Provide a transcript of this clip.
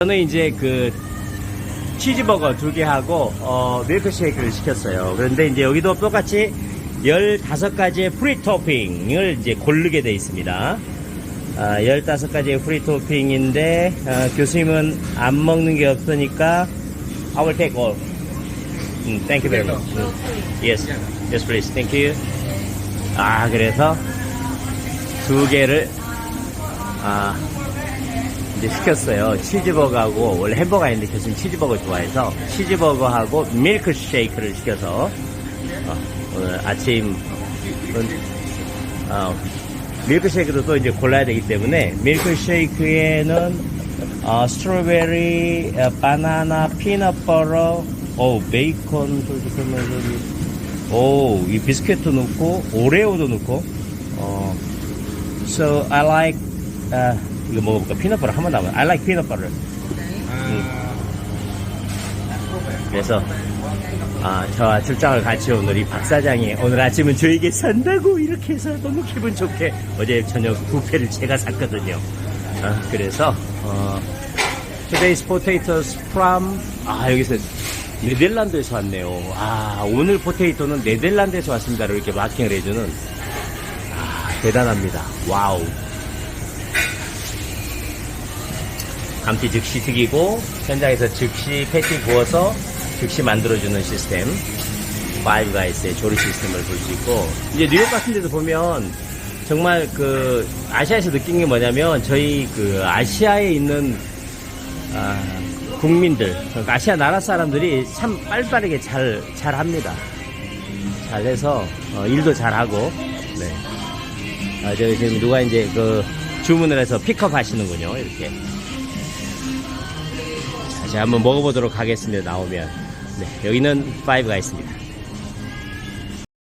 저는 이제 그 치즈버거 두 개 하고 어, 밀크쉐이크를 시켰어요. 그런데 이제 여기도 똑같이 15가지의 프리 토핑을 이제 고르게 돼 있습니다. 아, 15가지의 프리 토핑인데 아, 교수님은 안 먹는 게 없으니까 I will take all. 음, thank you very much. 음. Yes, yes please. Thank you. 아 그래서 두 개를 아 이제 시켰어요. 치즈버거하고 원래 햄버거 있는데 교수님 치즈버거 좋아해서 치즈버거하고 밀크쉐이크를 시켜서 어, 오늘 아침 어, 밀크쉐이크도 또 이제 골라야 되기 때문에 밀크쉐이크에는 어, 스트로베리, 어, 바나나, 피넛버터, 오 베이컨 솔직하면 오, 이 비스켓도 넣고 오레오도 넣고 어, so I like 아, 이거 먹어볼까? 피넛버터 한번 남아. I like peanut butter. 그래서 아, 저와 출장을 같이 온 우리 박 사장이 오늘 아침은 저에게 산다고 이렇게 해서 너무 기분 좋게 어제 저녁 부페를 제가 샀거든요. 아, 그래서 어, today's potatoes from 아 여기서 네덜란드에서 왔네요. 아 오늘 포테이토는 네덜란드에서 왔습니다. 이렇게 마킹을 해주는 아 대단합니다. 와우. 감튀 즉시 튀기고 현장에서 즉시 패티 구워서 즉시 만들어주는 시스템. 파이브가이스의 조리 시스템을 볼 수 있고. 이제 뉴욕 같은 데도 보면 정말 그 아시아에서 느낀 게 뭐냐면 저희 그 아시아에 있는 아, 국민들 그러니까 아시아 나라 사람들이 참 빨리빠르게 잘 잘합니다. 잘해서 어, 일도 잘하고. 네. 아, 저기 지금 누가 이제 그 주문을 해서 픽업 하시는군요 이렇게 자, 제가 한번 먹어보도록 하겠습니다. 나오면. 네, 여기는 파이브가 있습니다.